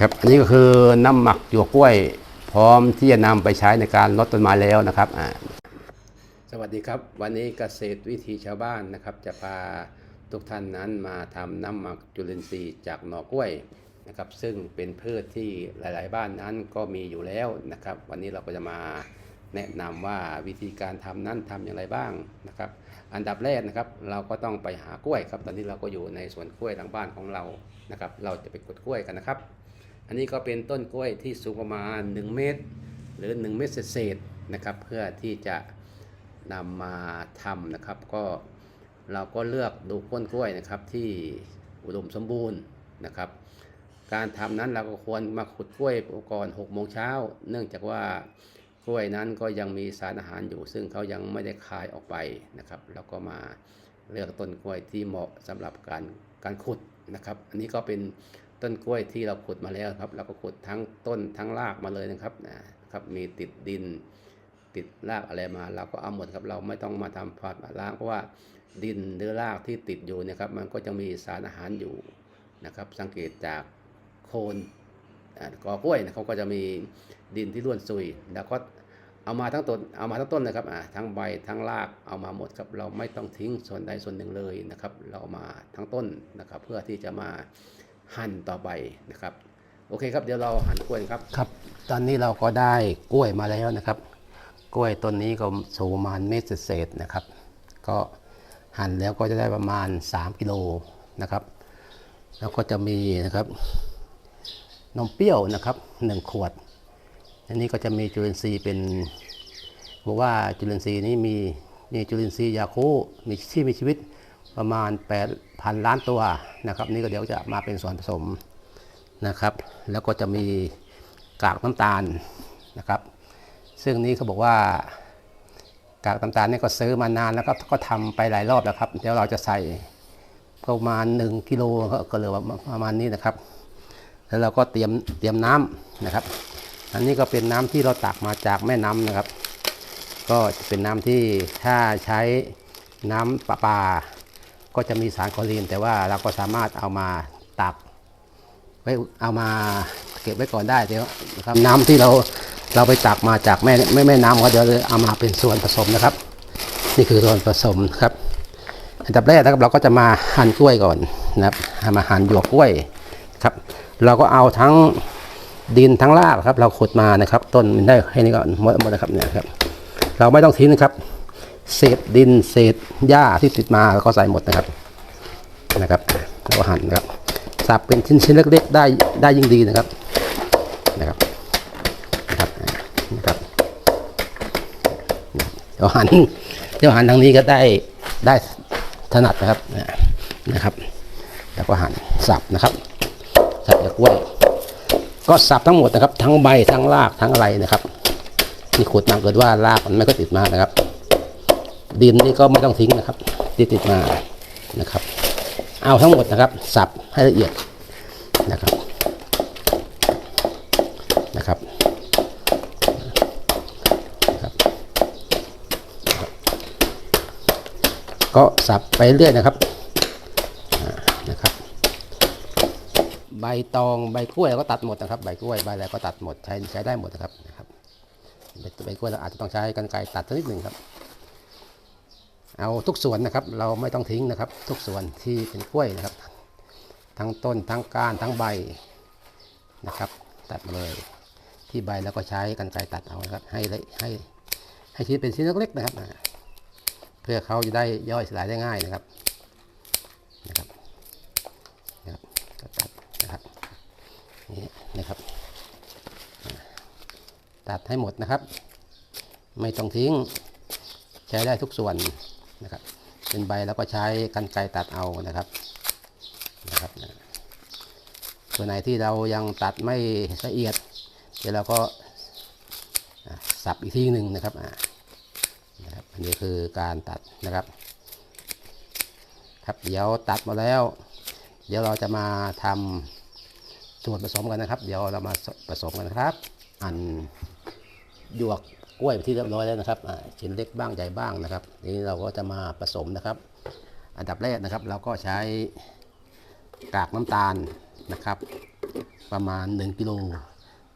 ครับอันนี้ก็คือน้ำหมักหยวกกล้วย พร้อมที่จะนำไปใช้ในการลดต้นไม้แล้วนะครับสวัสดีครับ วันนี้เกษตรวิถีชาวบ้านนะครับ จะพาทุกท่านนั้นมาทำน้ำหมักจุลินทรีย์จากหน่อกล้วยนะครับ ซึ่งเป็นพืชที่หลาย ๆ บ้านนั้นก็มีอยู่แล้วนะครับ วันนี้เราก็จะมา แนะนำว่าวิธีการทำนั้นทำอย่างไรบ้างนะครับ อันดับแรกนะครับ เราก็ต้องไปหากล้วยครับ ตอนนี้เราก็อยู่ในสวนกล้วยทางบ้านของเรานะครับ เราจะไปกดกล้วยกันนะครับ อันนี้ก็เป็นต้นกล้วยที่สูงประมาณ 1 เมตร หรือ 1 เมตรเศษนะครับ เพื่อที่จะนำมาทำนะครับ ก็เราก็เลือกดูก้นกล้วยนะครับที่อุดมสมบูรณ์นะครับ การทำนั้นเราก็ควรมาขุดกล้วยก่อน6โมงเช้า เนื่องจากว่า กล้วยนั้นก็ยังมีสารอาหารอยู่ ซึ่งเขายังไม่ได้คายออกไปนะครับ แล้วก็มาเลือกต้นกล้วยที่เหมาะสำหรับการการขุดนะครับ อันนี้ก็เป็นต้นกล้วยที่เราขุดมาแล้วครับเราก็ขุดทั้งต้นทั้งรากมาเลยนะครับนะครับ มีติดดิน ติดรากอะไรมาเราก็เอาหมดครับเราไม่ต้องมาทำความสะอาดล้างเพราะว่าดินหรือรากที่ติดอยู่นะครับ มันก็จะมีสารอาหารอยู่นะครับ สังเกตจากโคน กอกล้วยนะเขาก็จะมีดินที่ร่วนซุย แล้วก็เอามาทั้งต้นเอามาทั้งต้นนะครับอ่าทั้งใบทั้งรากเอามาหมดครับเราไม่ต้องทิ้งส่วนใดส่วนหนึ่งเลยนะครับ เราเอามาทั้งต้นนะครับ เพื่อที่จะมาหั่นต่อไปนะครับ โอเคครับเดี๋ยวเราหั่นกล้วยครับครับ ตอนนี้เราก็ได้กล้วยมาแล้วนะครับ กล้วยต้นนี้ก็สูงประมาณเมตรเศษนะครับ ก็หั่นแล้วก็จะได้ประมาณ 3 กิโลนะครับ แล้วก็จะมีนะครับ นมเปรี้ยวนะครับ1ขวด อันนี้ก็จะมีจุลินทรีย์เป็นบอกว่าจุลินทรีย์นี้มีมีจุลินทรีย์ยาคูมีที่มีชีวิตประมาณ 8,000 ล้านตัวนะครับ นี่ก็เดี๋ยวจะมาเป็นส่วนผสมนะครับ แล้วก็จะมีกากน้ำตาลนะครับ ซึ่งนี้เขาบอกว่ากากน้ำตาลนี่ก็ซื้อมานานแล้วก็ก็ทำไปหลายรอบแล้วครับ เดี๋ยวเราจะใส่ประมาณ 1กิโลก็เหลือประมาณนี้นะครับ แล้วเราก็เตรียมเตรียมน้ำนะครับ อันนี้ก็เป็นน้ำที่เราตักมาจากแม่น้ำนะครับ ก็จะเป็นน้ำที่ถ้าใช้น้ำประปา ก็จะมีสารคลอรีน แต่ว่าเราก็สามารถเอามาตักไว้เอามาเก็บไว้ก่อนได้เดี๋ยวนะครับน้ำที่เราเราไปตักมาจากแม่แม่แม่น้ำก็เดี๋ยวเอามาเป็นส่วนผสมนะครับ นี่คือส่วนผสมครับอันดับแรกนะครับเราก็จะมาหั่นกล้วยก่อนนะครับมาหั่นหยวกกล้วยครับ เราก็เอาทั้งดินทั้งรากครับ เราขุดมานะครับ ต้นมันได้แค่นี้ก่อนหมดหมดนะครับเนี่ยครับ เราไม่ต้องทิ้งนะครับ เศษดินเศษหญ้าที่ติดมาเราก็ใส่หมดนะครับนะครับเราก็หั่นนะครับสับเป็นชิ้นๆเล็กๆได้ได้ยิ่งดีนะครับนะครับนะครับนะครับเดี๋ยวหั่นเดี๋ยวหั่นทางนี้ก็ได้ได้ถนัดนะครับนะครับ แล้วก็หั่นสับนะครับ สับจากกล้วย ก็สับทั้งหมดนะครับ ทั้งใบทั้งรากทั้งอะไรนะครับที่ขุดมาเกิดว่ารากมันไม่ก็ติดมานะครับ ดินนี่ก็ไม่ต้องทิ้งนะครับที่ติดมานะครับ เอาทั้งหมดนะครับ สับให้ละเอียดนะครับนะครับนะครับก็สับไปเรื่อยนะครับอ่านะครับ ใบตองใบกล้วยเราก็ตัดหมดนะครับ ใบกล้วยใบอะไรก็ตัดหมดใช้ใช้ได้หมดนะครับนะครับใบกล้วยเราอาจจะต้องใช้กันไกรตัดสักนิดหนึ่งครับ เอาทุกส่วนนะครับ เราไม่ต้องทิ้งนะครับ ทุกส่วนที่เป็นกล้วยนะครับ ทั้งต้นทั้งก้านทั้งใบนะครับ ตัดมาเลยที่ใบแล้วก็ใช้กันไกรตัดเอานะครับให้ให้ให้ชิ้นเป็นชิ้นเล็กๆนะครับ เพื่อเขาจะได้ย่อยสลายได้ง่ายนะครับนะครับก็ตัดนะครับนี่นะครับ ตัดให้หมดนะครับ ไม่ต้องทิ้ง ใช้ได้ทุกส่วนนะครับ เป็นใบแล้วก็ใช้กันไกรตัดเอานะครับนะครับส่วนไหนที่เรายังตัดไม่ละเอียด เดี๋ยวเราก็สับอีกทีหนึ่งนะครับอ่านะครับอันนี้คือการตัดนะครับครับเดี๋ยวตัดมาแล้ว เดี๋ยวเราจะมาทำส่วนผสมกันนะครับ เดี๋ยวเรามาผสมกันนะครับ อัน หยวกกล้วยที่เรียบร้อยแล้วนะครับชิ้นเล็กบ้างใหญ่บ้างนะครับทีนี้เราก็จะมาผสมนะครับ อันดับแรกนะครับ เราก็ใช้กากน้ำตาลนะครับ ประมาณ 1กิโล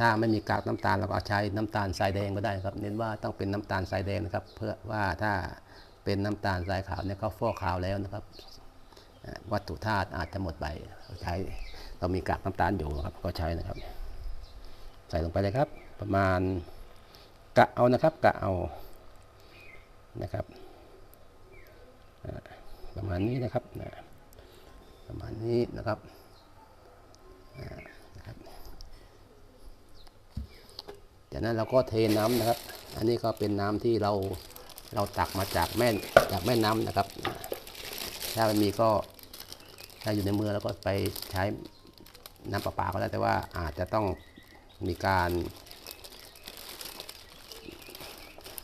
ถ้าไม่มีกากน้ำตาลเราก็ใช้น้ำตาลทรายแดงก็ได้ครับเน้นว่าต้องเป็นน้ำตาลทรายแดงนะครับ เพื่อว่าถ้าเป็นน้ำตาลทรายขาวเนี่ยเขาฟอกขาวแล้วนะครับ วัตถุธาตุอาจจะหมดไปเราใช้เรามีกากน้ำตาลอยู่ครับก็ใช้นะครับ ใส่ลงไปเลยครับ ประมาณ กะเอานะครับกะเอานะครับประมาณนี้นะครับประมาณนี้นะครับนะครับจากนั้นเราก็เทน้ำนะครับ อันนี้ก็เป็นน้ำที่เราเราตักมาจากแม่จากแม่น้ำนะครับ ถ้ามันมีก็ถ้าอยู่ในเมืองเราก็ไปใช้น้ำประปาก็ได้แต่ว่าอาจจะต้องมีการ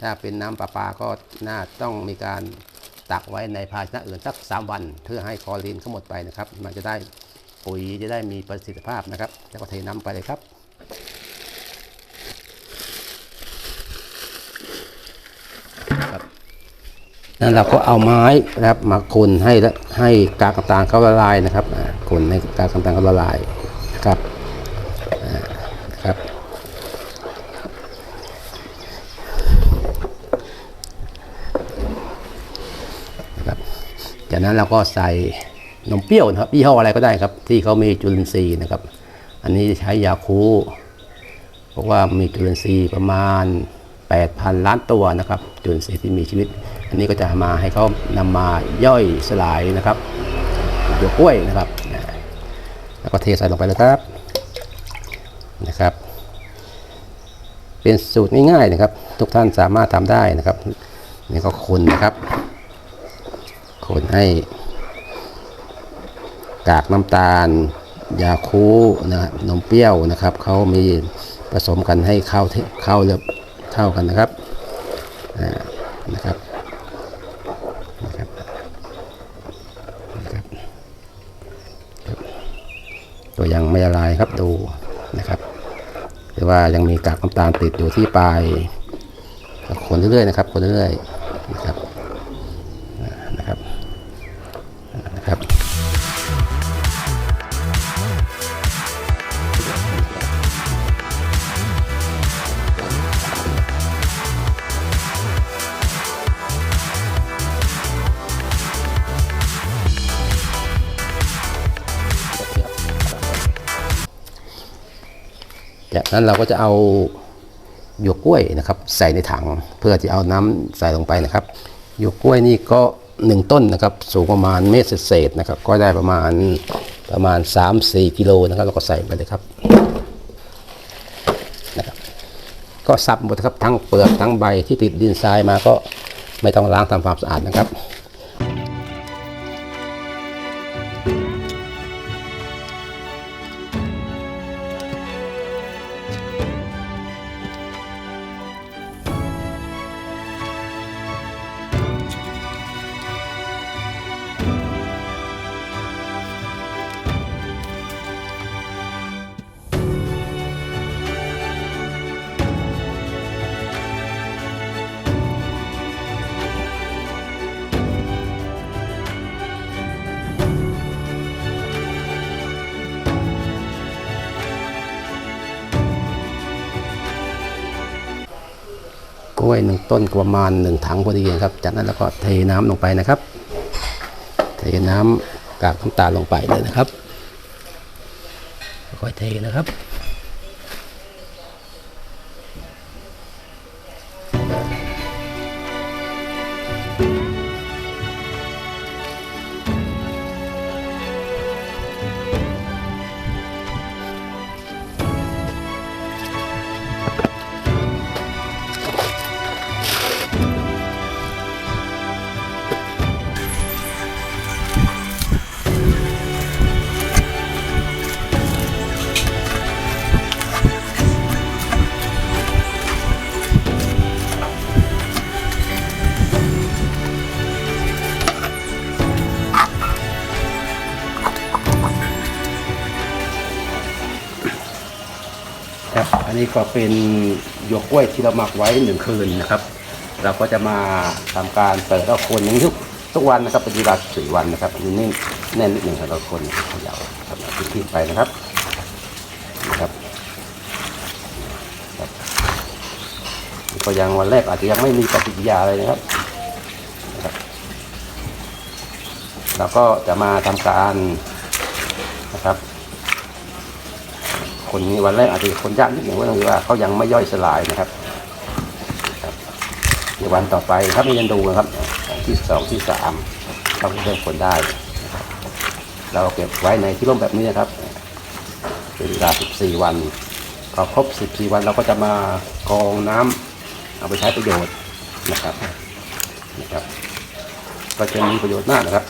ถ้าเป็นน้ำประปาก็น่าต้องมีการตักไว้ในภาชนะอื่นสัก 3 วัน เพื่อให้คอรีนเขาหมดไปนะครับ มันจะได้ปุ๋ยจะได้มีประสิทธิภาพนะครับแล้วก็เทน้ำไปเลยครับนั้นเราก็เอาไม้นะครับมาคนให้ละให้กากน้ำตาลเขาละลายนะครับอ่าคนให้กากน้ำตาลเขาละลายครับอ่านะครับนะครับ จากนั้นเราก็ใส่นมเปรี้ยวนะครับยี่ห้ออะไรก็ได้ครับ ที่เขามีจุลินทรีย์นะครับ อันนี้ใช้ยาคูเพราะว่ามีจุลินทรีย์ประมาณ 8,000 ล้านตัวนะครับ จุลินทรีย์ที่มีชีวิต อันนี้ก็จะมาให้เขานำมาย่อยสลายนะครับหยวกกล้วยนะครับ แล้วก็เทใส่ลงไปเลยครับนะครับ เป็นสูตรง่ายๆนะครับ ทุกท่านสามารถทำได้นะครับนี่ก็คนนะครับ คนให้กากน้ำตาล ยาคูนะครับนมเปรี้ยวนะครับเขามีผสมกันให้เข้าที่เข้าเรียบเข้ากันนะครับนะครับนะครับนะครับครับ ตัวยังไม่ละลายครับดูนะครับหรือว่ายังมีกากน้ำตาลติดอยู่ที่ปลายคนเรื่อยๆนะครับคนเรื่อยๆนะครับ นั้นเราก็จะเอาหยวกกล้วยนะครับ ใส่ในถังเพื่อที่เอาน้ำใส่ลงไปนะครับหยวกกล้วยนี่ก็หนึ่งต้นนะครับ สูงประมาณเมตรเศษนะครับ ก็ได้ประมาณประมาณ 3-4กิโลนะครับเราก็ใส่ไปเลยครับนะครับ ก็สับหมดครับทั้งเปลือกทั้งใบที่ติดดินทรายมาก็ไม่ต้องล้างทำความสะอาดนะครับ ล้วยหนึ่งต้นประมาณหนึ่งถังพอดีครับ จากนั้นเราก็เทน้ำลงไปนะครับ เทน้ำกากน้ำตาลลงไปเลยนะครับค่อยเทนะครับ นนี้ก็เป็นหยวกกล้วยที่เราหมักไว้หนึ่งคืนนะครับ เราก็จะมาทำการเปิดแล้วคนย่งนี้ทุกวันนะครับเป็นเวลาสี่วันนะครับอันนี้แน่แน่นนิดหนึ่งครับเราคนเขยาวครับเอาพื้นที่ไปนะครับนะครับก็ยังวันแรกอาจจะยังไม่มีปฏิกิริยาอะไรนะครับนะครับเราก็จะมาทำการนะครับ คนนี้วันแรกอาจจะคนยากนิดหนึ่งว่าคือว่าเขายังไม่ย่อยสลายนะครับในวันต่อไปครับมีกันดูนะครับที่สองที่สามเขาจะเริ่มคนได้เราเก็บไว้ในที่ร่มแบบนี้นะครับเป็นเวลา 14 วันพอครบ 14 วันเราก็จะมากรองน้ำเอาไปใช้ประโยชน์นะครับนะครับ ก็จะมีประโยชน์มากนะครับ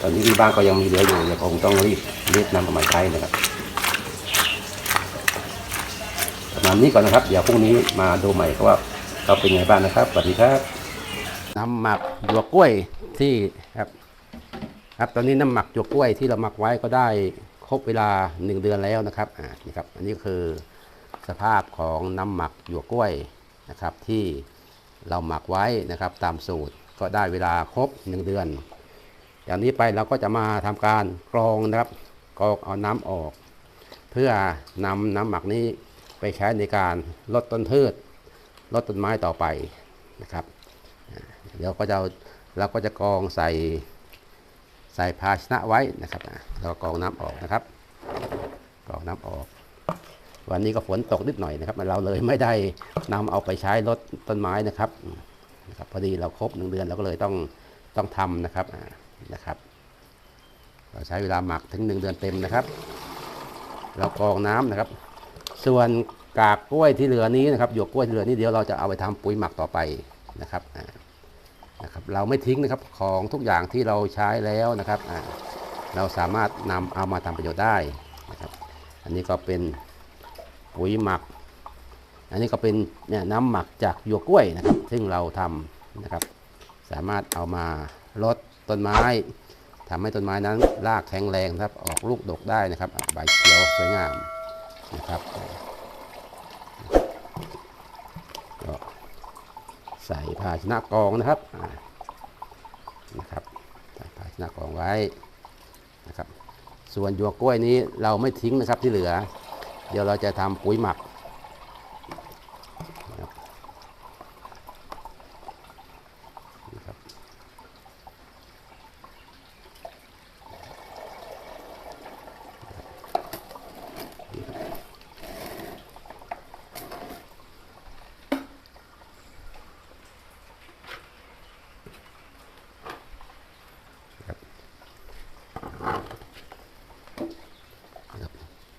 ตอนนี้ที่บ้านก็ยังมีเหลืออยู่ยังคงต้องรีบรีบนำเอามาใช้นะครับ มานี้ก่อนนะครับ เดี๋ยวพรุ่งนี้มาดูใหม่ครับว่าเราเป็นไงบ้างนะครับสวัสดีครับน้ำหมักหยวกกล้วยที่ครับครับตอนนี้น้ำหมักหยวกกล้วยที่เราหมักไว้ก็ได้ครบเวลาหนึ่งเดือนแล้วนะครับอ่านี่ครับอันนี้คือสภาพของน้ำหมักหยวกกล้วยนะครับ ที่เราหมักไว้นะครับ ตามสูตรก็ได้เวลาครบหนึ่งเดือนอย่างนี้ไปเราก็จะมาทำการกรองนะครับกรองเอาน้ำออก เพื่อนำน้ำหมักนี้ ใช้ในการลดต้นพืช ลดต้นไม้ต่อไปนะครับ เดี๋ยวก็จะเราก็จะกองใส่ใส่ภาชนะไว้นะครับอ่าแล้วก็กองน้ำออกนะครับกองน้ำออก วันนี้ก็ฝนตกนิดหน่อยนะครับ เราเลยไม่ได้นำเอาไปใช้ลดต้นไม้นะครับนะครับพอดีเราครบหนึ่งเดือนเราก็เลยต้องต้องทำนะครับนะครับเราใช้เวลาหมักถึงหนึ่งเดือนเต็มนะครับ เรากรองน้ำนะครับ ส่วนกากกล้วยที่เหลือนี้นะครับหยวกกล้วยที่เหลือนี้เดี๋ยวเราจะเอาไปทำปุ๋ยหมักต่อไปนะครับนะครับ เราไม่ทิ้งนะครับของทุกอย่างที่เราใช้แล้วนะครับเราสามารถนำเอามาทำประโยชน์ได้นะครับ อันนี้ก็เป็นปุ๋ยหมัก อันนี้ก็เป็นเนี่ยน้ำหมักจากหยวกกล้วยนะครับ ซึ่งเราทำนะครับ สามารถเอามาลดต้นไม้ทำให้ต้นไม้นั้นรากแข็งแรงนะครับออกลูกดกได้นะครับใบเขียวสวยงาม นะครับก็ใส่ภาชนะกองนะครับนะครับใส่ภาชนะกองไว้นะครับ ส่วนหยวกกล้วยนี้เราไม่ทิ้งนะครับที่เหลือ เดี๋ยวเราจะทำปุ๋ยหมักนะครับนะครับ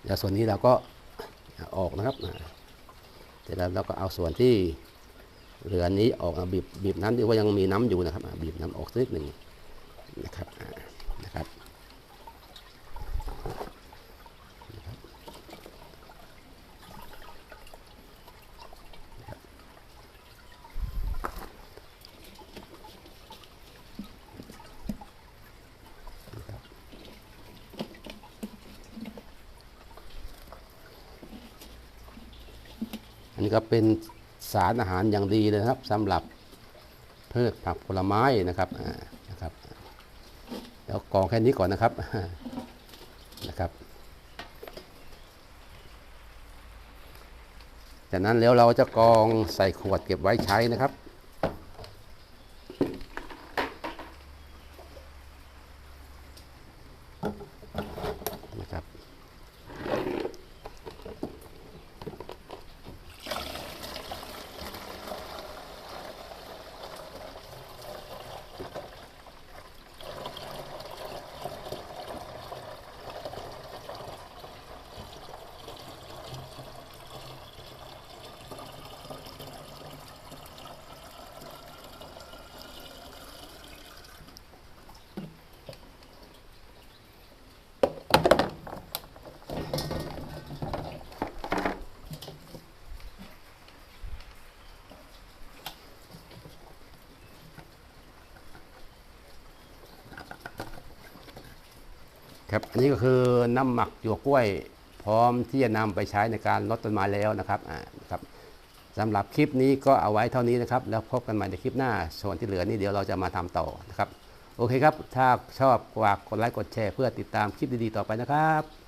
แล้วส่วนนี้เราก็ออกนะครับเสร็จแล้วเราก็เอาส่วนที่เหลือนี้ออกอะบีบบีบน้ำดีว่ายังมีน้ำอยู่นะครับบีบน้ำออกสักนิดหนึ่งนะครับอั นี่ก็เป็นสารอาหารอย่างดีเลยนะครับสำหรับพืชผักผลไม้นะครับนะครับเดี๋ยวกองแค่นี้ก่อนนะครับนะครับ จากนั้นแล้วเราจะกองใส่ขวดเก็บไว้ใช้นะครับ ครับอันนี้ก็คือน้ำหมักหยวกกล้วย พร้อมที่จะนำไปใช้ในการลดต้นไม้แล้วนะครับอ่านะครับสำหรับคลิปนี้ก็เอาไว้เท่านี้นะครับ แล้วพบกันใหม่ในคลิปหน้า ส่วนที่เหลือนี่เดี๋ยวเราจะมาทำต่อนะครับ โอเคครับ ถ้าชอบฝากกดไลค์กดแชร์ เพื่อติดตามคลิปดีๆต่อไปนะครับ